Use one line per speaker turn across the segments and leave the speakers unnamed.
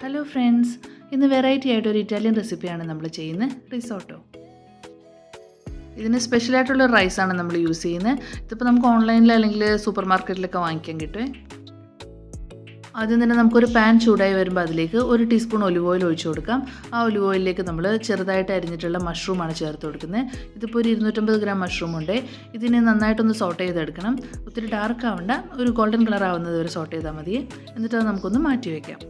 Hello friends ഇന്ന് variety ആയിട്ട് ഒരു ഇറ്റാലിയൻ റെസിപ്പിയാണ് നമ്മൾ ചെയ്യുന്നത്. റിസോട്ടോ ഇതിന് സ്പെഷ്യലായിട്ടുള്ള റൈസാണ് നമ്മൾ യൂസ് ചെയ്യുന്നത്. ഇതിപ്പോൾ നമുക്ക് ഓൺലൈനിൽ അല്ലെങ്കിൽ സൂപ്പർ മാർക്കറ്റിലൊക്കെ വാങ്ങിക്കാൻ കിട്ടുമേ ആദ്യം തന്നെ നമുക്കൊരു പാൻ ചൂടായി വരുമ്പോൾ അതിലേക്ക് ഒരു ടീസ്പൂൺ ഒലിവ് ഓയിൽ ഒഴിച്ചു കൊടുക്കാം. ആ ഒലിവ് ഓയിലിലേക്ക് നമ്മൾ ചെറുതായിട്ട് അരിഞ്ഞിട്ടുള്ള മഷ്റൂമാണ് ചേർത്ത് കൊടുക്കുന്നത്. ഇതിപ്പോൾ ഒരു ഇരുന്നൂറ്റമ്പത് ഗ്രാം മഷ്റൂം ഉണ്ട്. ഇതിനെ നന്നായിട്ടൊന്ന് സോട്ട് ചെയ്തെടുക്കണം. ഒത്തിരി ഡാർക്ക് ആവണ്ട. ഒരു ഗോൾഡൻ കളർ ആവുന്നത് വരെ സോട്ട് ചെയ്താൽ മതി. എന്നിട്ട് അത് നമുക്കൊന്ന് മാറ്റി വയ്ക്കാം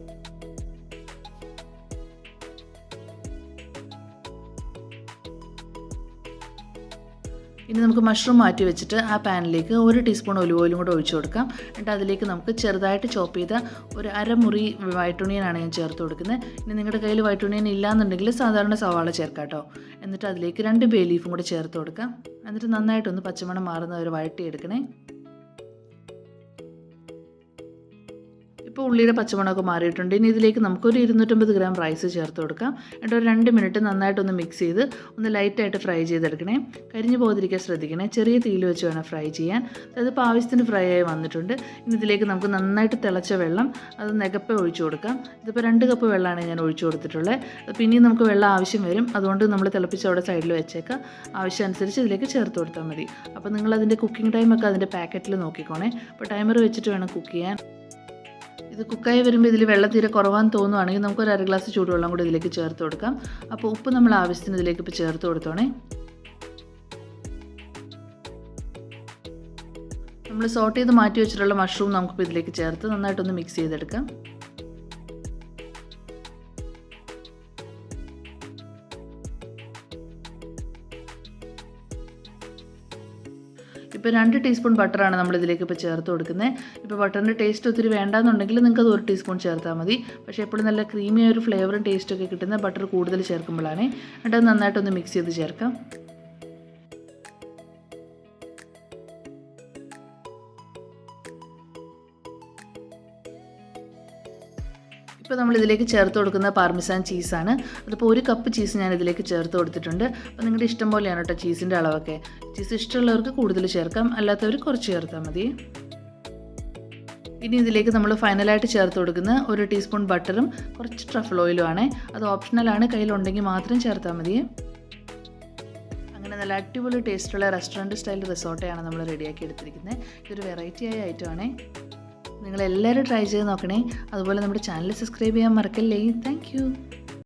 ഇനി നമുക്ക് മഷ്റൂം മാറ്റി വെച്ചിട്ട് ആ പാനിലേക്ക് ഒരു ടീസ്പൂൺ ഒലിവ് ഓയിലും കൂടെ ഒഴിച്ചു കൊടുക്കാം. എന്നിട്ട് അതിലേക്ക് നമുക്ക് ചെറുതായിട്ട് ചോപ്പ് ചെയ്ത ഒരു അരമുറി വൈറ്റുണിയനാണ് ഞാൻ ചേർത്ത് കൊടുക്കുന്നത്. ഇനി നിങ്ങളുടെ കയ്യിൽ വൈറ്റുണിയൻ ഇല്ലാന്നുണ്ടെങ്കിൽ സാധാരണ സവാള ചേർക്കാം കേട്ടോ. എന്നിട്ട് അതിലേക്ക് രണ്ട് ബേ ലീഫും കൂടെ ചേർത്ത് കൊടുക്കാം. എന്നിട്ട് നന്നായിട്ടൊന്ന് പച്ചമണം മാറുന്ന ഒരു വഴട്ടി വഴട്ടിയെടുക്കണേ ഇപ്പോൾ ഉള്ളിയുടെ പച്ചമണമൊക്കെ മാറിയിട്ടുണ്ട്. ഇനി ഇതിലേക്ക് നമുക്കൊരു ഇരുന്നൂറ്റമ്പത് ഗ്രാം റൈസ് ചേർത്ത് കൊടുക്കാം. എന്നിട്ട് ഒരു രണ്ട് മിനിറ്റ് നന്നായിട്ടൊന്ന് മിക്സ് ചെയ്ത് ഒന്ന് ലൈറ്റായിട്ട് ഫ്രൈ ചെയ്തെടുക്കണേ. കരിഞ്ഞു പോകാതിരിക്കാൻ ശ്രദ്ധിക്കണേ. ചെറിയ തീയിൽ വെച്ച് വേണം ഫ്രൈ ചെയ്യാൻ. അതിപ്പോൾ ആവശ്യത്തിന് ഫ്രൈ ആയി വന്നിട്ടുണ്ട്. ഇനി ഇതിലേക്ക് നമുക്ക് നന്നായിട്ട് തിളച്ച വെള്ളം അത് നികപ്പ ഒഴിച്ചു കൊടുക്കാം. ഇതിപ്പോൾ രണ്ട് കപ്പ് വെള്ളമാണ് ഞാൻ ഒഴിച്ചു കൊടുത്തിട്ടുള്ളത് പിന്നെയും നമുക്ക് വെള്ളം ആവശ്യം വരും. അതുകൊണ്ട് നമ്മൾ തിളപ്പിച്ച് അവിടെ സൈഡിൽ വെച്ചേക്കാം. ആവശ്യമനുസരിച്ച് ഇതിലേക്ക് ചേർത്ത് കൊടുത്താൽ മതി. അപ്പോൾ നിങ്ങൾ അതിന്റെ കുക്കിംഗ് ടൈമൊക്കെ അതിന്റെ പാക്കറ്റിൽ നോക്കിക്കോണേ. അപ്പോൾ ടൈമർ വെച്ചിട്ട് വേണം കുക്ക് ചെയ്യാൻ. ഇത് കുക്കായി വരുമ്പോൾ ഇതിൽ വെള്ളം തീരെ കുറവാന്ന് തോന്നുവാണെങ്കിൽ നമുക്ക് ഒരു അര ഗ്ലാസ് ചൂടുവെള്ളം കൂടി ഇതിലേക്ക് ചേർത്ത് കൊടുക്കാം. അപ്പോൾ ഉപ്പ് നമ്മൾ ആവശ്യത്തിന് ഇതിലേക്ക് ഇപ്പോൾ ചേർത്ത് കൊടുത്തോണേ. നമ്മൾ സോട്ട് ചെയ്ത് മാറ്റി വെച്ചിട്ടുള്ള മഷ്റൂം നമുക്കിപ്പോൾ ഇതിലേക്ക് ചേർത്ത് നന്നായിട്ടൊന്ന് മിക്സ് ചെയ്തെടുക്കാം. ഇപ്പോൾ രണ്ട് ടീസ്പൂൺ ബട്ടറാണ് നമ്മൾ ഇതിലേക്ക് ഇപ്പോൾ ചേർത്ത് കൊടുക്കുന്നത്. ഇപ്പോൾ ബട്ടറിന്റെ ടേസ്റ്റ് ഒത്തിരി വേണ്ടാന്നുണ്ടെങ്കിൽ നിങ്ങൾക്ക് അത് ഒരു ടീസ്പൂൺ ചേർത്താൽ മതി. പക്ഷേ എപ്പോഴും നല്ല ക്രീമിയായ ഒരു ഫ്ലേവറും ടേസ്റ്റൊക്കെ കിട്ടുന്ന ബട്ടർ കൂടുതൽ ചേർക്കുമ്പോഴാണ്. എന്നിട്ട് നന്നായിട്ടൊന്ന് മിക്സ് ചെയ്ത് ചേർക്കാം. ഇപ്പോൾ നമ്മൾ ഇതിലേക്ക് ചേർത്ത് കൊടുക്കുന്ന പാർമിസാൻ ചീസാണ് അതിപ്പോൾ ഒരു കപ്പ് ചീസ് ഞാൻ ഇതിലേക്ക് ചേർത്ത് കൊടുത്തിട്ടുണ്ട്. അപ്പോൾ നിങ്ങളുടെ ഇഷ്ടം പോലെയാണ് കേട്ടോ ചീസിന്റെ അളവൊക്കെ. ചീസ് ഇഷ്ടമുള്ളവർക്ക് കൂടുതൽ ചേർക്കാം അല്ലാത്തവർ കുറച്ച് ചേർത്താൽ മതി. ഇനി ഇതിലേക്ക് നമ്മൾ ഫൈനലായിട്ട് ചേർത്ത് കൊടുക്കുന്ന ഒരു ടീസ്പൂൺ ബട്ടറും കുറച്ച് ട്രഫിൾ ഓയിലും ആണ്. അത് ഓപ്ഷണലാണ് കയ്യിലുണ്ടെങ്കിൽ മാത്രം ചേർത്താൽ മതി. അങ്ങനെ നല്ല അടിപൊളി ടേസ്റ്റുള്ള റെസ്റ്റോറന്റ് സ്റ്റൈൽ റിസോർട്ടാണ് നമ്മൾ റെഡിയാക്കി എടുത്തിരിക്കുന്നത് ഇതൊരു വെറൈറ്റി ആയ ഐറ്റമാണേ നിങ്ങൾ എല്ലാവരും ട്രൈ ചെയ്ത് നോക്കണേ. അതുപോലെ നമ്മുടെ ചാനൽ സബ്സ്ക്രൈബ് ചെയ്യാൻ മറക്കല്ലേ. താങ്ക്